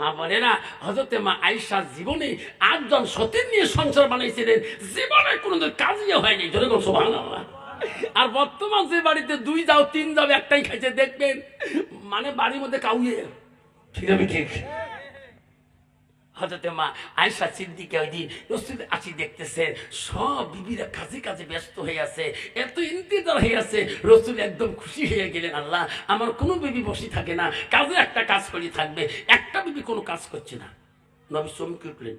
মা না হজরতে মা আইসার জীবনে আটজন সতীর নিয়ে সংসার বানাইছিলেন। জীবনে কোনোদিন কাজই হয়নি। সোভান আর বর্তমান যে বাড়িতে দুই যাও, তিন যাও, একটাই খাইছে, দেখবেন মানে বাড়ির মধ্যে কাউয়ে ঠিক আছে ঠিক? হজরতে মা আয়সা সিদ্দিকে ওই দিন রসুল আসি দেখতেছে সব বিবিরা কাজে কাজে ব্যস্ত হয়ে আছে, এত ইন্তজার হয়ে আছে। রসুল একদম খুশি হয়ে গেলেন, আল্লাহ, আমার কোনো বিবি বসে থাকে না, কাজে একটা কাজ করে থাকবে, একটা বিবি কোনো কাজ করছে না। নবী চমকে উঠলেন,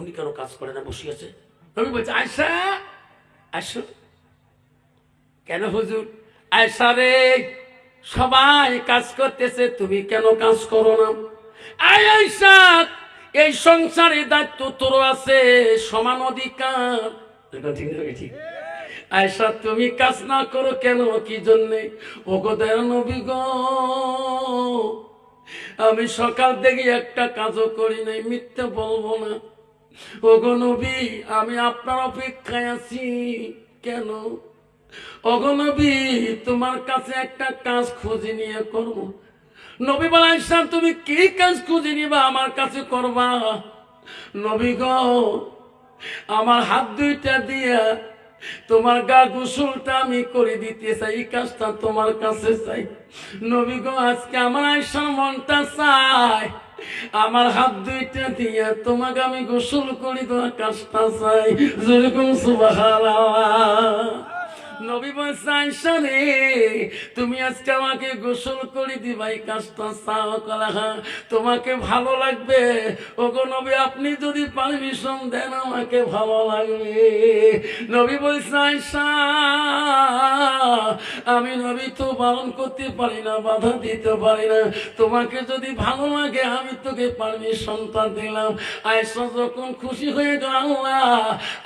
উনি কেন কাজ করে না, বসে আছে? নবী বলছে আয়সা আসো কেন হুজুর? আয়সা রে, সবাই কাজ করতেছে, তুমি কেন কাজ করো না? আয় আয়সা এই সংসারে দায়িত্ব তোর আছে, সমান অধিকার। আয়সা, তুমি কাজ না করো কেন? কি জন্যে? ও গো। আমি সকাল থেকে একটা কাজও করি নাই, মিথ্যে বলব না। ও গো নবী, আমি আপনার অপেক্ষায় আছি। কেন? অগনবী তোমার কাছে একটা কাজ খুঁজে নিয়ে করব। নবী বলা ইসলাম, তুমি কি কাজ খুঁজে নিবা আমার কাছে করবা? নবী গো, আমার হাত দুইটা দিয়া তোমার গা গোসলটা আমি করে দিতে চাই, এই কাজটা তোমার কাছে চাই। নবী গো, আজকে আমার আইসার মনটা চাই আমার হাত দুইটা দিয়া তোমাকে আমি গোসল করি তোমার কাজটা চাই। যেরকম সুবাহ নবী বলছে আয়সা রে তুমি আজকে আমাকে গোসল করে দিবাই কাজটা চাও কলা তোমাকে ভালো লাগবে? ওগো নবী, আপনি যদি পারমিশন দেন, আমাকে ভালো লাগবে। নবী বলছে আমি নবী তো পালন করতে পারি না, বাধা দিতে পারি না। তোমাকে যদি ভালো লাগে, আমি তোকে পারমিশনটা দিলাম। আয়সা যখন খুশি হয়ে গেল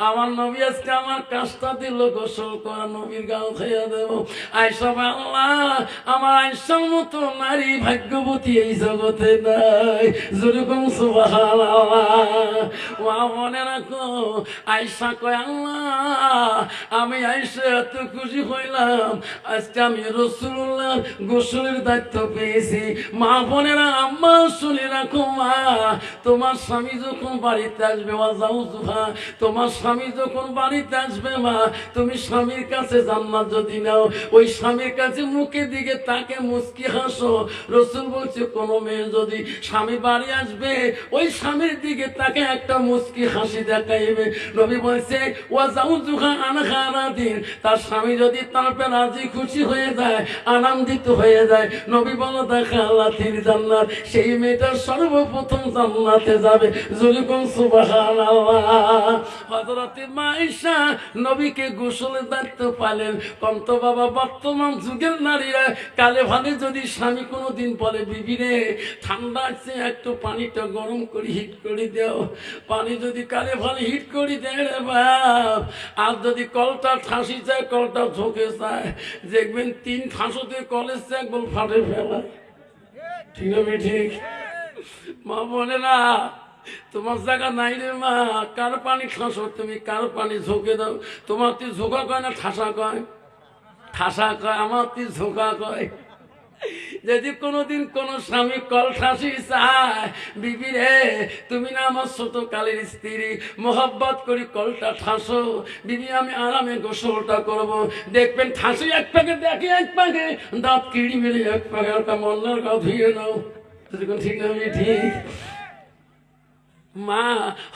আমার নবী আজকে আমার কাজটা দিল, গোসল করা নবীর গাও খাইয়া দেব। আয়সা বলে, আল্লাহ আমার আয়সার মতো নারী ভাগ্যবতী এই জগতে নাই। যেরকম মা মনে রাখো আয়সা কয় আল্লাহ আমি এত খুশি হইলাম আজকে আমি রসুল্লাহ গোসলের দায়িত্ব পেয়েছি। মা বোনেরা আম্মা শুনে রাখো মা তোমার স্বামী যখন বাড়িতে আসবে মা যাও তোমার স্বামী যখন বাড়িতে আসবে মা তুমি স্বামীর কাছে জান্নাত যদি নাও, ওই স্বামীর কাছে মুখে দিকে তাকে মুস্কি হাসো। রসুল বলছে, কোন মেয়ে যদি স্বামী বাড়ি আসবে, ওই স্বামীর দিকে তাকে একটা মুস্কি হাসি দেখাইবে। নবী বলছে ও যাও জুহা আনখানা দিন তার স্বামী যদি তারপরে রাজি খুশি হয়ে যায়, আনন্দিত হয়ে যায়, নবী বলো, দেখা আল্লাহ, তিনি জান্নাত। সেই মেয়েটা সর্বপ্রথম জান্নাতে যাবে। যেরকম সুবাহান হজরতে মাইশা নবীকে গোসলের দায়িত্ব পালেন। কন্ত বাবা, বর্তমান যুগের নারীরা, কালে ভালে যদি স্বামী কোনো দিন বলে বিবিরে ঠান্ডা আছে, একটু পানিটা গরম করে, হিট করে দেও। পানি যদি কালে ভালে হিট করে দেয় রে বাপ, আর যদি কলটা ঠাসি যায়, কলটা ঝোঁকে যায়। দেখবেন তিন ঠাসতে কলেজ একবার ফাটে ফেলা ঠিক না ঠিক? মা বলে, না তোমার জায়গা নাই রে মা। কার পানি ঠাসো তুমি? কার পানি ঝোঁকে দাও? তোমার তুই ঝোঁকা কয় না ঠাসা কয়? ঠাসা কয়, আমার তুই ঝোঁকা কয়। যদি কোনোদিন কোন স্বামী কল ঠাসি চায়, বিবি রে, তুমি না আমার ছোট কালের স্ত্রী, মোহব্বত করি কলটা ঠাসো। বিবি, আমি আরামে গোসলটা করব। দেখবেন ঠাসি এক পাকে, দেখি এক পাকে, দাঁত কিড়ি মেরে এক পাকে একটা মন্নার গা ধুয়ে নাও। ঠিক আমি? ঠিক। মা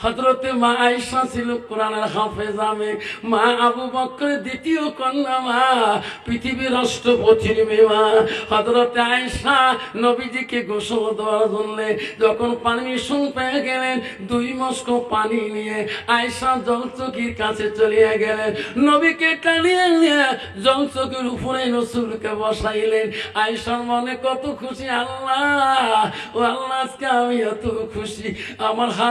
হজরতে মা আয়সা ছিল কোরআনের হাফেজা মে মা আবু বক্করের দ্বিতীয় কন্যা মা, পৃথিবীর রাষ্ট্রপতির মেয়ে মা। হজরতে আয়সা নবীজিকে গোসল দেওয়ার জন্য যখন পারমিশন পেয়ে গেলেন, দুই মস্ক পানি নিয়ে আয়সা জলচকির কাছে চলিয়ে গেলেন। নবীকে টানিয়ে নিয়ে জলচকির উপরে রসুলকে বসাইলেন। আয়সার মনে কত খুশি, আল্লাহ, ও আল্লাহ, আজকে আমি এত খুশি। আমার হাত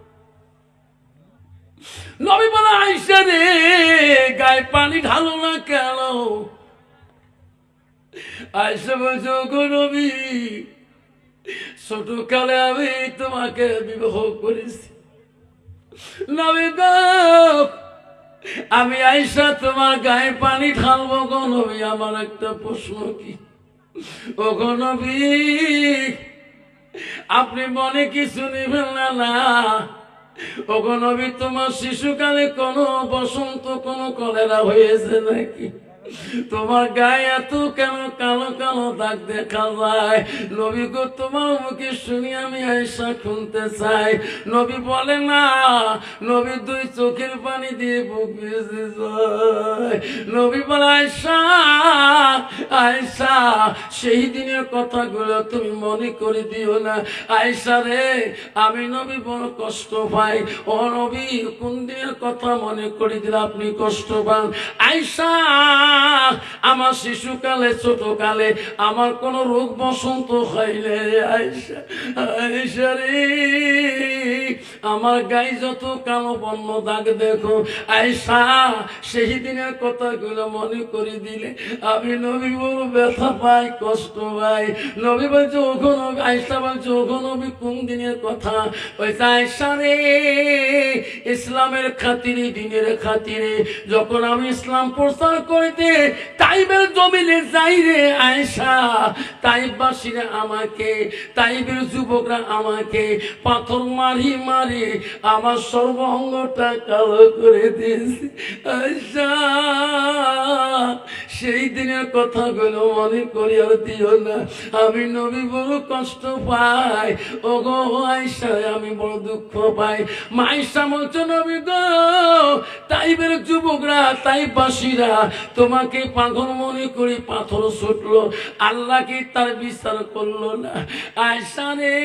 নবী বলে, আইসা রে, গায়ে পানি ঢালো না কেন? আইসা বলছো গো নবী ছোট কালে আমি তোমাকে বিবাহ করেছি। নবী আমি আইসা তোমার গায়ে পানি ঢালবো গো নবী, আমার একটা প্রশ্ন কি? ও গো নবী, আপনি মনে কিছু নেবেন না না? ও গো নবী তোমার শিশুকালে কোনো বসন্ত কোনো কলেরা হয়েছে নাকি? তোমার গায়ে এত কেন কালো কালো দাগ দেখা যায়? নবী গো, তোমার মুখে শুনি আমি আয়সা শুনতে চাই। নবী বলে, না, নবী দুই চোখের পানি দিয়ে বুক নবী বলে আয়সা আয়সা সেই দিনের কথাগুলো তুমি মনে করে দিও না। আয়সা রে, আমি নবী বড় কষ্ট পাই। ও নবী, কোন দিনের কথা মনে করে দিলে আপনি কষ্ট পান? আয়সা আমার শিশুকালে, ছোটকালে আমার কোন রোগ বসন্ত আমার যত কালো বন্য দাগ দেখো। আয়সা সেই দিনের কথাগুলো মনে করে দিলে আমি নবী বড় ব্যথা পাই, কষ্ট পাই। নবী বলছে আয়সা বলছে কোন দিনের কথা? ওইটা আয়সা রে, ইসলামের খাতিরে, দিনের খাতিরে, যখন আমি ইসলাম প্রচার করিতে তাইবের জমিনে আয়সা তাইবাসীরা আমাকে, তাইবের যুবকরা আমাকে পাথর মারি মারি আমার সর্বঙ্গটা কালো করে দিয়েছে। আয়সা সেই দিনের কথাগুলো মনে করি আর দিও না। আমি নবী বড় কষ্ট পাই। ও গো আয়সা আমি বড় দুঃখ পাই। মাইসা বলছো নবী গো, তাইবের যুবকরা তাই বাসীরা তোমাকে পাগল মনে করি পাথর ছুটলো। আল্লাহ কি তার বিচার করল না? আয়সা রে,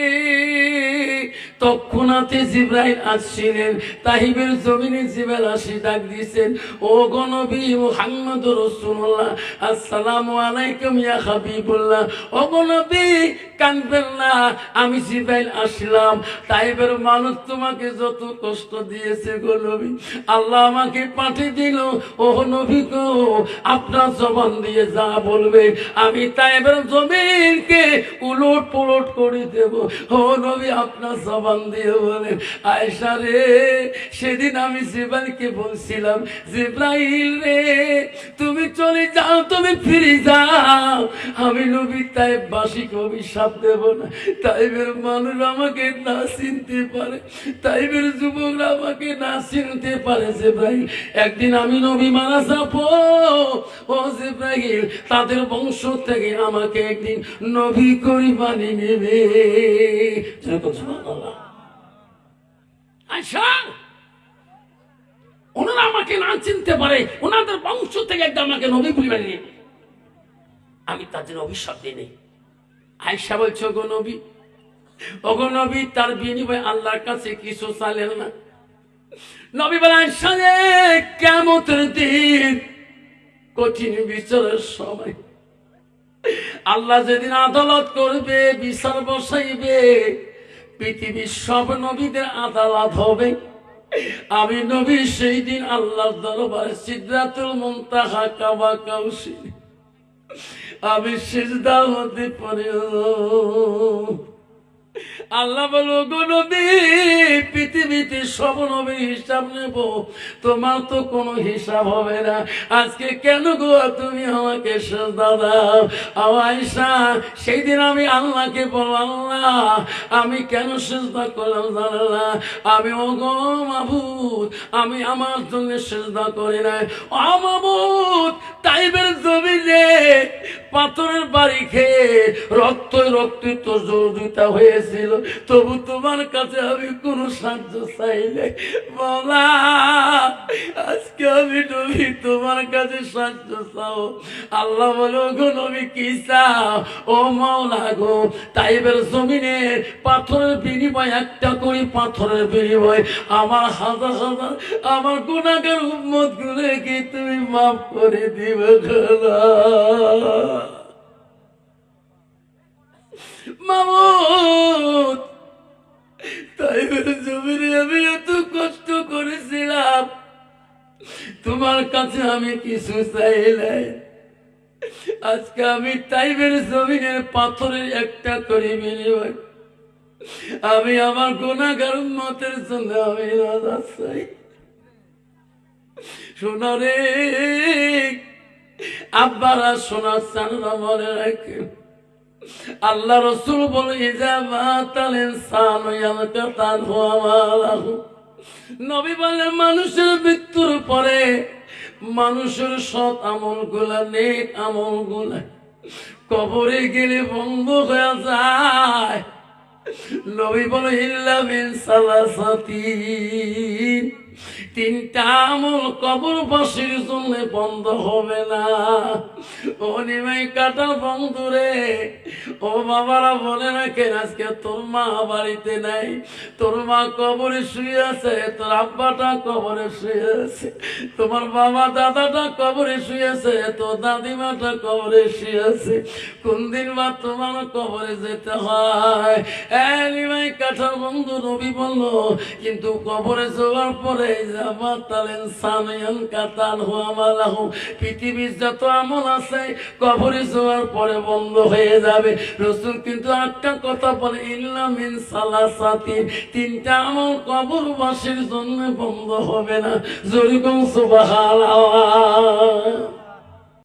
তৎক্ষণাতে জিব্রাইল আসছিলেন। তাহিবের জমিনে জিবেল আসি ডাক দিয়েছেন, ও গনবী মুহাম্মদ রসুল্লাহ আসসালামু আলাইকুম ইয়া হাবিবুল্লাহ। ও গনবী কানবেন না, আমি জিব্রাইল আসলাম। তাইবের মানুষ তোমাকে যত কষ্ট দিয়েছে গো নবী, আল্লাহ আমাকে পাঠিয়ে দিল। ও নবী আপনার জবান দিয়ে যা বলবে, আমি তাইবের জমিনকে উলট পুলট করে দেব। ও নবী, আপনার জবান দিয়ে বলেন আয়সা রে, সেদিন আমি জিব্রাইলকে বলছিলাম, জিব্রাইল রে, তুমি চলে যাও, তুমি ফিরে যাও। আমি নবী, তাই বাসিকে অভিশাপ দেব না। তাইবের মানুষ আমাকে না চিনতে পারে, তাইবের যুবকরা আমাকে না চিনতে পারে, জিব্রাইল। একদিন আমি নবী মারা যাব। তাদের বংশ থেকে আমাকে একদিন নবী করি বানিয়ে নেবে। ওনারা আমাকে না চিনতে পারে, ওনাদের বংশ থেকে একদম আমাকে নবী আমি তাদের অভিশাপ দিই আয়সা বলছে গো নবী, ওগো নবী, তার বিনিময়ে আল্লাহর কাছে কিছু চাইলেন না। নবী বলে আয়সা কেমতের দিন কঠিন বিচারের সময়। আল্লাহ যেদিন আদালত করবে, বিচার বসাইবে, পৃথিবীর সব নবীদের আদালত হবে। আমি নবী, সেই দিন আল্লাহর দরবারে সিদ্ধাতুল মুনতাহা কাবা কাউসি আমি সিজদা হতে পারি আল্লাহ বলো নবী, পৃথিবীতে সব নবীর হিসাব নেব। তোমার তো কোনো হিসাব হবে না। আজকে কেন গো তুমি আমাকে আয়সা সেই দিন আমি আল্লাহকে বললাম, আল্লাহ, আমি কেন সেজদা করলাম না? আমি ও গো মাবুদ, আমি আমার জন্য সেজদা করি নাই। অমাবুদ তাইবের জমিনে পাথরের বাড়ি খেয়ে রক্ত রক্তিত জর্জিতা হয়েছিল তবু তোমার কাছে আমি কোন সাহায্য চাইলে বলা আজকে আমি নবী, তোমার কাছে সাহায্য চাও। আল্লাহ বলো গো নবী, কি চাও? ও মাওলা গো, তাইবের জমিনে পাথরের বিনিময়, একটা করি পাথরের বিনিময়। আমার হাজার হাজার, আমার গুণাগার উম্মত গুলোকে তুমি মাফ করে দিবে মামুদ! তাই জমিনে আমি এত কষ্ট করেছিলাম। তোমার কাছে আমি কিছু চাইলে আজকে আমি টাইমের জমিনের পাথরের একটা করে বিনিময়। আমি আমার গুণাগার মতের জন্য আমি রাজা চাই। শোনা রে, আব্বারা শোনা চান মনে রাখে। আল্লাহ রসুল বলে নবী বলে, মানুষের মৃত্যুর পরে মানুষের সৎ আমলগুলা নেক আমলগুলা কবরে গেলে বন্ধ হয়ে যায়। নবী বলে, ইল্লা মিন সালাসাতি তিনটা আমল কবর বাসীর জন্য বন্ধ হবে না। ও নিমাই কাটা বন্ধুরে, ও বাবারা বলে রাখেন আজকে তোর মা বাড়িতে নাই, তোর মা কবরে শুয়ে আছে, তোর আব্বাটা কবরে শুয়ে আছে, তোমার বাবা দাদাটা কবরে শুয়ে আছে, তোর দাদিমাটা কবরে শুয়ে আছে। কোন দিন বা তোমার কবরে যেতে হয়? এ নিমাই কাঠার বন্ধু, নবী বলল, কিন্তু কবরে যাওয়ার পরে পৃথিবীর যত পরে বন্ধ হয়ে যাবে। রসুল কিন্তু একটা কথা বলে, ইল্লা মিন সালাসাতি তিনটা আমল কবরবাসীর জন্য বন্ধ হবে না। জরিগম সুবহানাল্লাহ।